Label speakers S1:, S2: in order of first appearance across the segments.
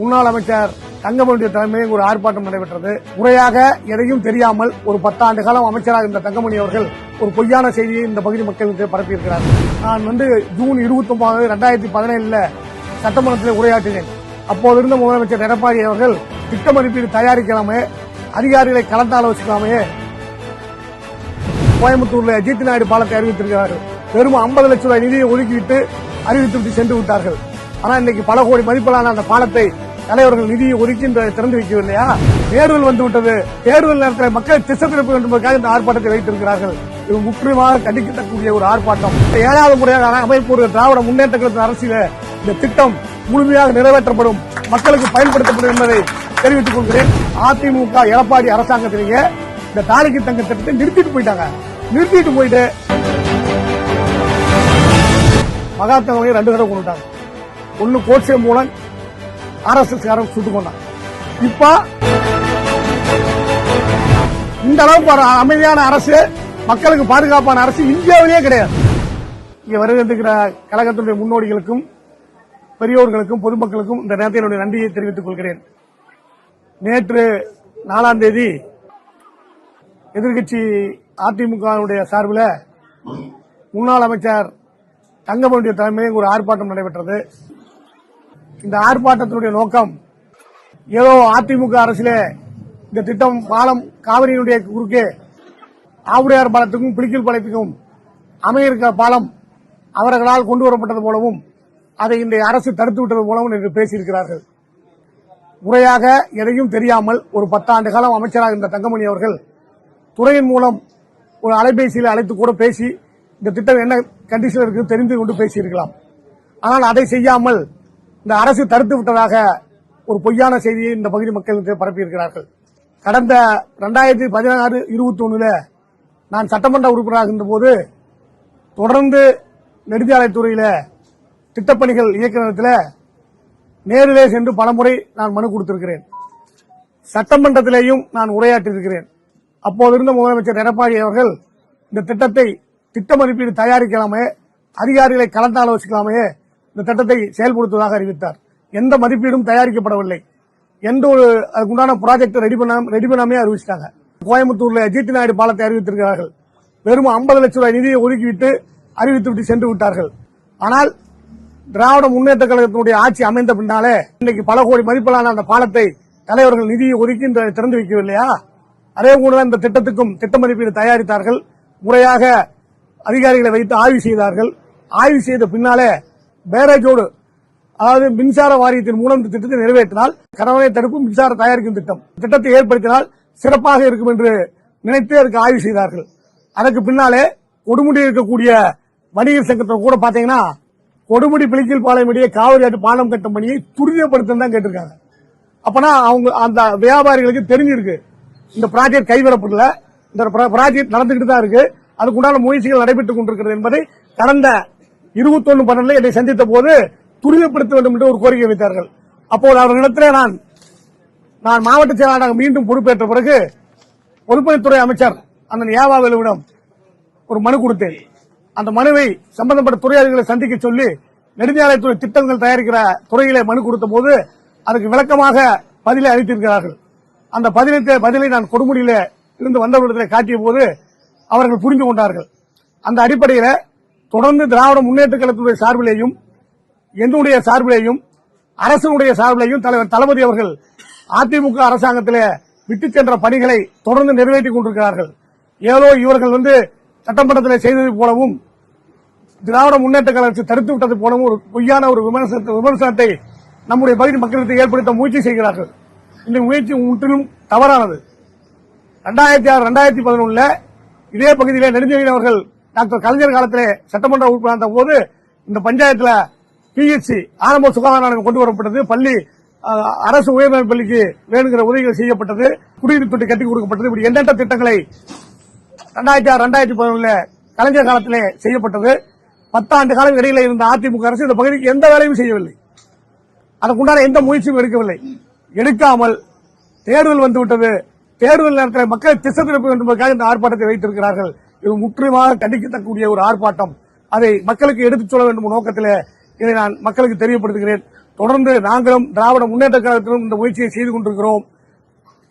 S1: முன்னாள் அமைச்சர் தங்கமணியுடைய தலைமையில் ஒரு ஆர்ப்பாட்டம் நடைபெற்றது. முறையாக எதையும் தெரியாமல் ஒரு பத்தாண்டு காலம் அமைச்சராக இருந்த தங்கமணி அவர்கள் ஒரு பொய்யான செய்தியை இந்த பகுதி மக்களுக்கு பரப்பியிருக்கிறார் நான் வந்து ஜூன் இருபத்தி ஒன்பது ரெண்டாயிரத்தி பதினேழுல சட்டமன்றத்தில் உரையாற்றினேன். அப்போது இருந்த முதலமைச்சர் எடப்பாடி அவர்கள் திட்ட மதிப்பீடு தயாரிக்கலாமே அதிகாரிகளை கலந்தாலோசிக்கலாமே கோயம்புத்தூர்ல அஜித் நாயுடு பாலத்தை அறிவித்திருக்கிறார்கள் வெறும் 50 லட்சம் ரூபாய் நிதியை ஒதுக்கிவிட்டு அறிவித்துவிட்டு சென்று விட்டார்கள். ஆனா இன்னைக்கு பல கோடி மதிப்பிலான அந்த பாலத்தை தலைவர்கள் நிதியை ஒதுக்கி திறந்து வைக்கவில்லையா தேர்தல் வந்துவிட்டது. தேர்தல் நேரத்தில் மக்கள் திசை திருப்ப வேண்டும் என்பதற்காக இந்த ஆர்ப்பாட்டத்தை வைத்திருக்கிறார்கள். இது முற்றிலுமாக கண்டிக்கத்தக்கூடிய ஒரு ஆர்ப்பாட்டம். ஏழாவது முறையாக அமைப்பு ஒரு திராவிட முன்னேற்ற கழகத்தின் அரசியல இந்த திட்டம் முழுமையாக நிறைவேற்றப்படும் மக்களுக்கு பயன்படுத்தப்படும் என்பதை தெரிவித்துக் கொள்கிறேன். அதிமுக எடப்பாடி அரசாங்கத்திலேயே இந்த தாலிக்கு தங்க திட்டத்தை நிறுத்திட்டு போயிட்டாங்க. நிறுத்திட்டு போயிட்டு மகாத்மாவை ரெண்டு தடவை கொண்டுட்டாங்க. ஒன்னு கோட்சே மூலம் ஆர்எஸ்எஸ் காரன் சுட்டு கொண்டாங்க இப்ப இந்த அளவுக்கு ஒரு அமைதியான அரசு மக்களுக்கு பாதுகாப்பான அரசு இந்தியாவிலேயே கிடையாது. இங்க வருகின்ற கழகத்தினுடைய முன்னோடிகளுக்கும் பெரியோர்களுக்கும் பொதுமக்களுக்கும் இந்த நேரத்தில் என்னுடைய நன்றியை தெரிவித்துக் கொள்கிறேன். நேற்று நாலாம் தேதி எதிர்கட்சி அதிமுகவுடைய சார்பில் முன்னாள் அமைச்சர் தங்கமணியுடைய தலைமையில் ஒரு ஆர்ப்பாட்டம் நடைபெற்றது. இந்த ஆர்ப்பாட்டத்தினுடைய நோக்கம் ஏதோ அதிமுக அரசிலே இந்த திட்டம் பாலம் காவிரியினுடைய குறுக்கே ஆவுடையார் பாலத்துக்கும் புலிக்கல் பாலத்துக்கும் அமையிருக்க பாலம் அவர்களால் கொண்டு வரப்பட்டது போலவும் அதை இன்றைய அரசு தடுத்து விட்டது போலவும் என்று பேசியிருக்கிறார்கள். முறையாக எதையும் தெரியாமல் ஒரு பத்தாண்டு காலம் அமைச்சராக இருந்த தங்கமணி அவர்கள் துறையின் மூலம் ஒரு அலைபேசியில் அழைத்து கூட பேசி இந்த திட்டம் என்ன கண்டிஷன் இருக்கு தெரிந்து கொண்டு பேசியிருக்கலாம். ஆனால் அதை செய்யாமல் இந்த அரசு தடுத்து விட்டதாக ஒரு பொய்யான செய்தியை இந்த பகுதி மக்களுக்கு பரப்பியிருக்கிறார்கள். கடந்த ரெண்டாயிரத்தி பதினாறு இருபத்தி ஒண்ணுல நான் சட்டமன்ற உறுப்பினராக இருந்தபோது தொடர்ந்து நெடுஞ்சாலைத்துறையில் திட்டப்பணிகள் இயக்குநரத்தில் நேரிலே சென்று பலமுறை நான் மனு கொடுத்திருக்கிறேன். சட்டமன்றத்திலேயும் நான் உரையாற்றியிருக்கிறேன். அப்போது இருந்த முதலமைச்சர் எடப்பாடி அவர்கள் இந்த திட்டத்தை திட்ட மதிப்பீடு தயாரிக்கலாமே அதிகாரிகளை கலந்தாலோசிக்கலாமே இந்த திட்டத்தை செயல்படுத்துவதாக அறிவித்தார். எந்த மதிப்பீடும் தயாரிக்கப்படவில்லை எந்த ஒரு அதுக்குண்டான ப்ராஜெக்ட் ரெடி பண்ண ரெடி பண்ணாமே அறிவிச்சிட்டாங்க. கோயம்புத்தூர்ல ஜிடி நாயுடு பாலத்தை அறிவித்திருக்கிறார்கள். வெறும் 50 லட்சம் ரூபாய் நிதியை ஒதுக்கிவிட்டு அறிவித்துவிட்டு சென்று விட்டார்கள். ஆனால் திராவிட முன்னேற்ற கழகத்தினுடைய ஆட்சி அமைந்த பின்னாலே இன்னைக்கு பல கோடி மதிப்பிலான அந்த பாலத்தை தலைவர்கள் நிதியை ஒதுக்கி திறந்து வைக்கவில்லையா? அதே போல இந்த திட்டத்துக்கும் திட்ட மதிப்பீடு தயாரித்தார்கள். முறையாக அதிகாரிகளை வைத்து ஆய்வு செய்தார்கள். ஆய்வு செய்த பின்னாலே பேரேஜோடு அதாவது மின்சார வாரியத்தின் மூலம் இந்த திட்டத்தை நிறைவேற்றினால் கடவுளை தடுப்பு மின்சார தயாரிக்கும் திட்டம். திட்டத்தை ஏற்படுத்தினால் சிறப்பாக இருக்கும் என்று நினைத்து அதற்கு ஆய்வு செய்தார்கள். அதற்கு பின்னாலே கொடுமுடி இருக்கக்கூடிய வணிகர் சங்கத்தை கூட பாத்தீங்கன்னா கொடுமுடி பிளிக்கல் பாளையம் இடையே காவிரி ஆட்டு பாலம் கட்டும் பணியை துரிதப்படுத்த தான் கேட்டிருக்காங்க. அப்பனா அவங்க அந்த வியாபாரிகளுக்கு தெரிஞ்சிருக்கு. இந்த ப்ராஜெக்ட் கைவிடப்படல. இந்த ப்ராஜெக்ட் நடந்துகிட்டு தான் இருக்கு. அதுக்குண்டான முயற்சிகள் நடைபெற்றுக் கொண்டிருக்கிறது என்பதை கடந்த இருபத்தொன்னு பன்னெண்டுல என்னை சந்தித்த போது துரிதப்படுத்த வேண்டும் என்று ஒரு கோரிக்கை வைத்தார்கள். அப்போது அவர்களிடத்திலே நான் நான் மாவட்ட செயலாளராக மீண்டும் பொறுப்பேற்ற பிறகு பொதுப்பணித்துறை அமைச்சர் அந்த ஏவாவேலுவிடம் ஒரு மனு கொடுத்தேன். அந்த மனுவை சம்பந்தப்பட்ட துறை அதிகாரிகளை சந்திக்க சொல்லி நெடுஞ்சாலைத்துறை திட்டங்கள் தயாரிக்கிற துறையிலே மனு கொடுத்த போது அதுக்கு விளக்கமாக பதிலை அளித்திருக்கிறார்கள். அந்த பதிலத்தை பதிலை நான் கொடுமுடியில இருந்து வந்தவர்களிடத்தில் காட்டிய போது அவர்கள் புரிந்து கொண்டார்கள். அந்த அடிப்படையில் தொடர்ந்து திராவிட முன்னேற்ற கழகத்துடைய சார்பிலேயும் என்னுடைய சார்பிலேயும் அரசனுடைய சார்பிலேயும் தலைவர் தளபதி அவர்கள் அதிமுக அரசாங்கத்திலே விட்டுச் சென்ற பணிகளை தொடர்ந்து நிறைவேற்றிக் கொண்டிருக்கிறார்கள். ஏதோ இவர்கள் வந்து சட்டமன்றத்தில் செய்தது போலவும் திராவிட முன்னேற்ற கழகத்தை தடுத்து விட்டது போலவும் ஒரு பொய்யான ஒரு விமர்சனத்தை விமர்சனத்தை நம்முடைய பகுதி மக்களுக்கு ஏற்படுத்த முயற்சி செய்கிறார்கள். இந்த முயற்சி முற்றிலும் தவறானது. ரெண்டாயிரத்தி ஆறு ரெண்டாயிரத்தி பதினொன்னுல இதே பகுதியிலே நெடுஞ்செழியன் அவர்கள் டாக்டர் கலைஞர் காலத்திலே சட்டமன்ற உறுப்பினர் போது இந்த பஞ்சாயத்துல பிஎச்சி ஆரம்ப சுகாதார நிலையம் கொண்டு வரப்பட்டது. பள்ளி அரசு உயர்நிலைப் பள்ளிக்கு வேணுங்கிற உதவிகள் செய்யப்பட்டது. குடிநீர் தொட்டி கட்டி கொடுக்கப்பட்டது. இப்படி எண்ணற்ற திட்டங்களை ரெண்டாயிரத்தி ஆறு ரெண்டாயிரத்தி பதினொன்றில் கலைஞர் காலத்திலே செய்யப்பட்டது. பத்தாண்டு காலம் இடையில இருந்த அதிமுக அரசு இந்த பகுதிக்கு எந்த வேலையும் செய்யவில்லை. அதற்குண்டான எந்த முயற்சியும் எடுக்கவில்லை. எடுக்காமல் தேர்தல் வந்துவிட்டது. தேர்தல் நேரத்தில் மக்கள் திசை திருப்ப வேண்டும் என்பதற்காக இந்த ஆர்ப்பாட்டத்தை வைத்திருக்கிறார்கள். முற்றிலுமாக கண்டிக்கத்தக்கூடிய ஒரு ஆர்ப்பாட்டம். அதை மக்களுக்கு எடுத்துச் சொல்ல வேண்டும் நோக்கத்தில் இதை நான் மக்களுக்கு தெரியப்படுத்துகிறேன். தொடர்ந்து நாங்களும் திராவிட முன்னேற்ற கழகத்திலும் இந்த முயற்சியை செய்து கொண்டிருக்கிறோம்.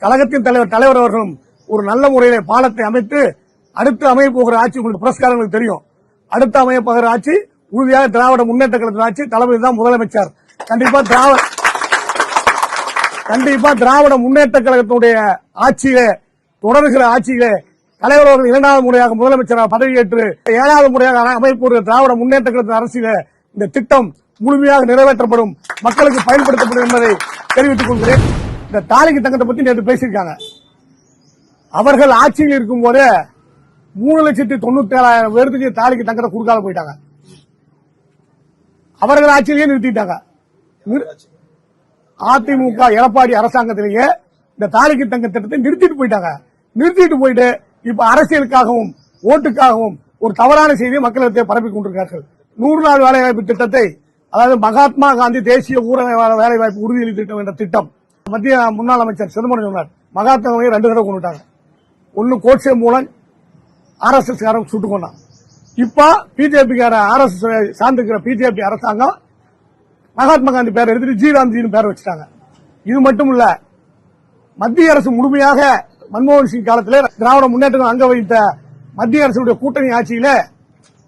S1: கழகத்தின் தலைவர் தலைவர் அவர்களும் ஒரு நல்ல முறையிலே பாலத்தை அமைத்து அடுத்து அமைய போகிற ஆட்சி உங்களுக்கு புரஸ்காரங்களுக்கு தெரியும். அடுத்து அமைய போகிற ஆட்சி உறுதியாக திராவிட முன்னேற்ற கழகத்தின் ஆட்சி. தளபதி தான் முதலமைச்சர். கண்டிப்பா திராவிட கண்டிப்பா திராவிட முன்னேற்ற கழகத்தினுடைய ஆட்சியில தொடர்கிற ஆட்சியிலே தலைவர் அவர்கள் இரண்டாவது முறையாக முதலமைச்சராக பதவியேற்று ஏழாவது முறையாக அமைப்பு திராவிட முன்னேற்ற கழகத்தின் அரசியல இந்த திட்டம் முழுமையாக நிறைவேற்றப்படும் மக்களுக்கு பயன்படுத்தப்படும் என்பதை தெரிவித்துக் கொள்கிறேன். இந்த தாலிக்கு தங்கத்தை பற்றி நேற்று பேசியிருக்காங்க. அவர்கள் ஆட்சியில் இருக்கும் போதே மூணு லட்சத்தி தொண்ணூத்தி ஏழாயிரம் பேருக்கு தாலிக்கு தங்கத்தை கொடுக்காத போயிட்டாங்க. அவர்கள் ஆட்சியிலேயே நிறுத்திட்டாங்க. அதிமுக எடப்பாடி அரசாங்கத்திலேயே இந்த தாலிக்கு தங்க திட்டத்தை நிறுத்திட்டு போயிட்டாங்க. நிறுத்திட்டு போயிட்டு இப்ப அரசியலுக்காகவும் ஓட்டுக்காகவும் ஒரு தவறான செய்தியை மக்களிடத்தை பரப்பிக் கொண்டிருக்கிறார்கள். நூறு நாள் வேலைவாய்ப்பு திட்டத்தை அதாவது மகாத்மா காந்தி தேசிய ஊரக வேலை- வேலைவாய்ப்பு உறுதியளி திட்டம் என்ற திட்டம் மத்திய முன்னாள் அமைச்சர் சிதம்பரம் சொன்னார். மகாத்மா காந்தியை ரெண்டு தடவை கொண்டு விட்டாங்க ஒன்னு கோட்சே மூலம் ஆர் எஸ் எஸ் காரன் சுட்டு கொண்டான். இப்ப பிஜேபி கார ஆர் எஸ் எஸ் சார்ந்திருக்கிற பிஜேபி அரசாங்கம் மகாத்மா காந்தி பேர் எடுத்துட்டு ஜி ராம்ஜின்னு பேர் வச்சுட்டாங்க. இது மட்டும் இல்ல மத்திய அரசு முழுமையாக மன்மோகன் சிங் காலத்தில் திராவிட முன்னேற்றம் அங்க வைத்த மத்திய அரசுடைய கூட்டணி ஆட்சியில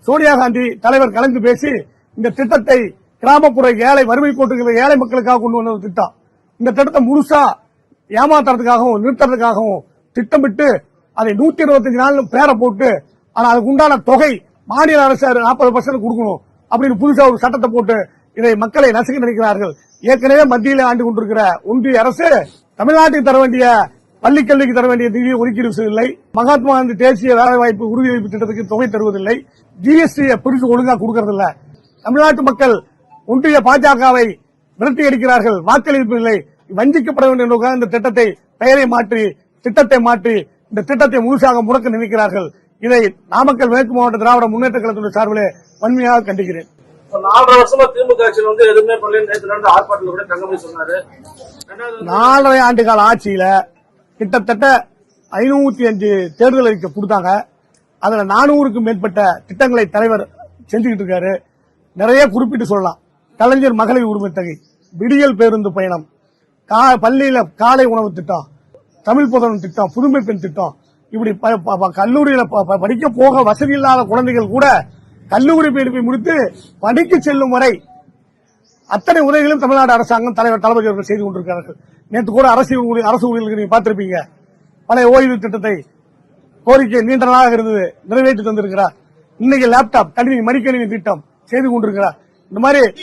S1: சோனியா காந்தி தலைவர் கலந்து பேசி இந்த திட்டத்தை கிராமப்புற ஏழை வறுமை கோட்டுகிற ஏழை மக்களுக்காக கொண்டு வந்த திட்டம். இந்த திட்டத்தை முழுசா ஏமாத்துறதுக்காகவும் நிறுத்துறதுக்காகவும் திட்டமிட்டு அதை நூத்தி இருபத்தஞ்சு நாள் பேரை போட்டு ஆனா அதுக்கு உண்டான தொகை மாநில அரசு நாற்பது பர்சன்ட் கொடுக்கணும் அப்படின்னு புதுசா ஒரு சட்டத்தை போட்டு இதை மக்களை நசுக்க நினைக்கிறார்கள். ஏற்கனவே மத்தியில் ஆண்டு கொண்டிருக்கிற ஒன்றிய அரசு தமிழ்நாட்டுக்கு தர வேண்டிய பள்ளி கல்விக்கு தர வேண்டிய நிதியை ஒதுக்கீடு செய்வதில்லை மகாத்மா காந்தி தேசிய வேலைவாய்ப்பு உறுதியளிப்பு திட்டத்துக்கு தொகை தருவதில்லை. ஜிஎஸ்டி பிரிச்சு ஒழுங்கா கொடுக்கறதில்ல. தமிழ்நாட்டு மக்கள் ஒன்றிய பாஜகவை விரட்டி அடிக்கிறார்கள். வாக்களிப்பில்லை வஞ்சிக்கப்பட வேண்டும் இந்த திட்டத்தை பெயரை மாற்றி திட்டத்தை மாற்றி இந்த திட்டத்தை முழுசாக முடக்க நினைக்கிறார்கள். இதை நாமக்கல் மேற்கு மாவட்ட திராவிட முன்னேற்ற கழகத்தினுடைய சார்பிலே வன்மையாக கண்டிக்கிறேன்.
S2: நாலரை வருஷமா திமுக ஆட்சியில் வந்து எதுவுமே பண்ணல நேற்று நடந்த ஆர்ப்பாட்டத்தில் கூட தங்கமணி சொன்னாரு. ரெண்டாவது வந்து
S1: நாலரை ஆண்டு கால ஆட்சியில கிட்டத்தட்ட ஐநூத்தி அஞ்சு தேர்தல் அறிக்கை கொடுத்தாங்க. அதுல நானூறுக்கும் மேற்பட்ட திட்டங்களை தலைவர் செஞ்சுக்கிட்டு இருக்காரு. நிறைய குறிப்பிட்டு சொல்லலாம். கலைஞர் மகளிர் உரிமை தொகை விடியல் பேருந்து பயணம் கா- பள்ளியில காலை உணவு திட்டம் தமிழ் புதன் திட்டம் புதுமை பெண் திட்டம் இப்படி ப- ப- கல்லூரியில ப- ப- படிக்க போக வசதி இல்லாத குழந்தைகள் கூட கல்லூரி படிப்பை முடித்து படிக்க செல்லும் வரை அத்தனை உதவிகளும் தமிழ்நாடு அரசாங்கம் தலைவர் தளபதி அவர்கள் செய்து கொண்டிருக்கிறார்கள். நேற்று கூட அரசு அரசு ஊழியர்களுக்கு நீங்க பார்த்திருப்பீங்க. பழைய ஓய்வு திட்டத்தை கோரிக்கை நீண்ட நாளாக இருந்தது நிறைவேற்றி தந்திருக்கிறார். இன்னைக்கு லேப்டாப் கணினி மடிக்கணினி திட்டம் செய்து கொண்டிருக்கிறார். இந்த மாதிரி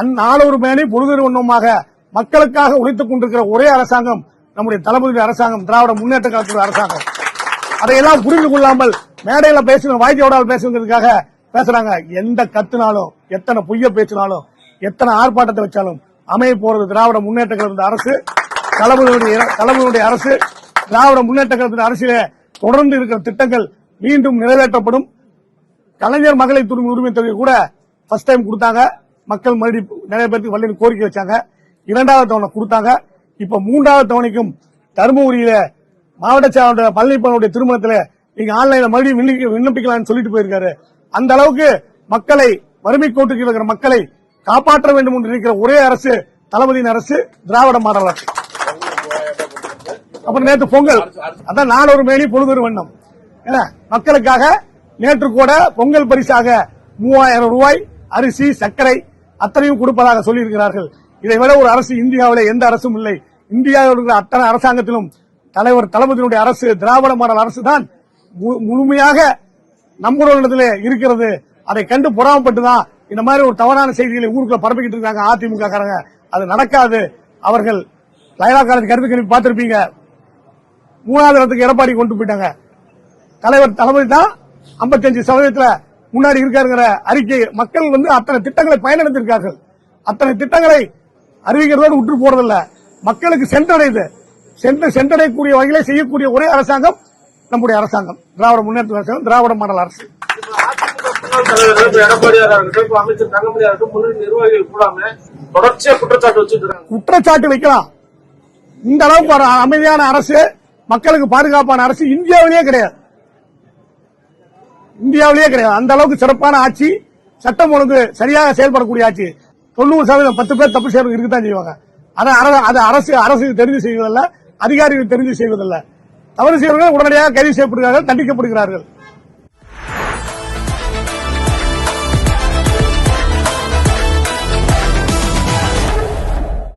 S1: அந்- நாளொரு மேனி ஒன்றுமாக மக்களுக்காக உழைத்துக் கொண்டிருக்கிற ஒரே அரசாங்கம் நம்முடைய தளபதி அரசாங்கம் திராவிட முன்னேற்ற கழகத்துடைய அரசாங்கம். அதையெல்லாம் புரிந்து கொள்ளாமல் மேடையில பேசணும் வாய்ஜோடால் பேசுங்கிறதுக்காக பேசுறாங்க. எந்த கத்துனாலும் எத்தனை பொய்ய பேசினாலும் எத்தனை ஆர்ப்பாட்டத்தை வச்சாலும் அமைய போறது திராவிட முன்னேற்ற கழகத்தின் அரசு. தளபதியுடைய தளபதியுடைய அரசு திராவிட முன்னேற்ற கழகத்தின் அரசிலே தொடர்ந்து இருக்கிற திட்டங்கள் மீண்டும் நிறைவேற்றப்படும். கலைஞர் மகளிர் துறை உரிமை தொகை கூட ஃபர்ஸ்ட் டைம் கொடுத்தாங்க. மக்கள் மறுபடி நிறைய பேருக்கு வள்ளியில் கோரிக்கை வச்சாங்க. இரண்டாவது தவணை கொடுத்தாங்க. இப்ப மூன்றாவது தவணைக்கும் தருமபுரியில மாவட்ட செயலாளர் பழனிப்பனுடைய திருமணத்துல நீங்க ஆன்லைன்ல மறுபடியும் விண்ணப்பி- விண்ணப்பிக்கலாம்னு சொல்லிட்டு போயிருக்காரு. அந்த அளவுக்கு மக்களை வறுமை கோட்டுக்கு இருக்கிற மக்களை காப்பாற்ற வேண்டும் என்று இருக்கிற ஒரே அரசு தளபதியின் அரசு திராவிட மாடல் அரசு. அப்புறம் நேற்று பொங்கல். அதான் நானூறு மேனி பொழுதொரு வண்ணம். என்ன? மக்களுக்காக நேற்று கூட பொங்கல் பரிசாக மூவாயிரம் ரூபாய் அரிசி சர்க்கரை அத்தனையும் கொடுப்பதாக சொல்லியிருக்கிறார்கள். இதை விட ஒரு அரசு இந்தியாவில் எந்த அரசும் இல்லை. இந்தியாவில் இருக்கிற அத்தனை அரசாங்கத்திலும் தலைவர் தளபதியினுடைய அரசு திராவிட மாடல் அரசு தான் முழுமையாக நம்முடைய இருக்கிறது. அதை கண்டு பொறாமப்பட்டுதான் இந்த மாதிரி ஒரு தவறான செய்திகளை ஊருக்குள்ள பரப்பிக்கிட்டு இருக்காங்க அதிமுக காரங்க அது நடக்காது. அவர்கள் லைலா காலேஜ் கருத்து கணிப்பு பார்த்திருப்பீங்க. மூணாவது இடத்துக்கு எடப்பாடி கொண்டு போயிட்டாங்க. தலைவர் தளபதி தான் 55% சதவீதத்துல முன்னாடி இருக்காருங்கிற அறிக்கை. மக்கள் வந்து அத்தனை திட்டங்களை பயனடைந்திருக்கார்கள் அத்தனை திட்டங்களை அறிவிக்கிறதோடு விட்டு போறதில்ல. மக்களுக்கு சென்றடையுது. சென்று சென்றடையக்கூடிய வகையிலே செய்யக்கூடிய ஒரே அரசாங்கம் நம்முடைய அரசாங்கம். திராவிட முன்னேற்ற அரசாங்கம் திராவிட மாடல் அரசு.
S2: குற்றச்சாட்டு
S1: வைக்கலாம். இந்த அளவுக்கு ஒரு அமைதியான அரசு மக்களுக்கு பாதுகாப்பான அரசு இந்தியாவிலேயே கிடையாது. இந்தியாவிலேயே கிடையாது. அந்த அளவுக்கு சிறப்பான ஆட்சி சட்டம் ஒழுங்கு சரியாக செயல்படக்கூடிய ஆட்சி. தொண்ணூறு சதவீதம் பத்து பேர் தப்பு செய்யறவங்க இருக்குதான் செய்வாங்க. அதை அது அரசு அரசு தெரிந்து செய்வதல்ல அதிகாரிகள் தெரிந்து செய்வதல்ல. தவறு செய்வர்கள் உடனடியாக கைது செய்யப்படுகிறார்கள் தண்டிக்கப்படுகிறார்கள்.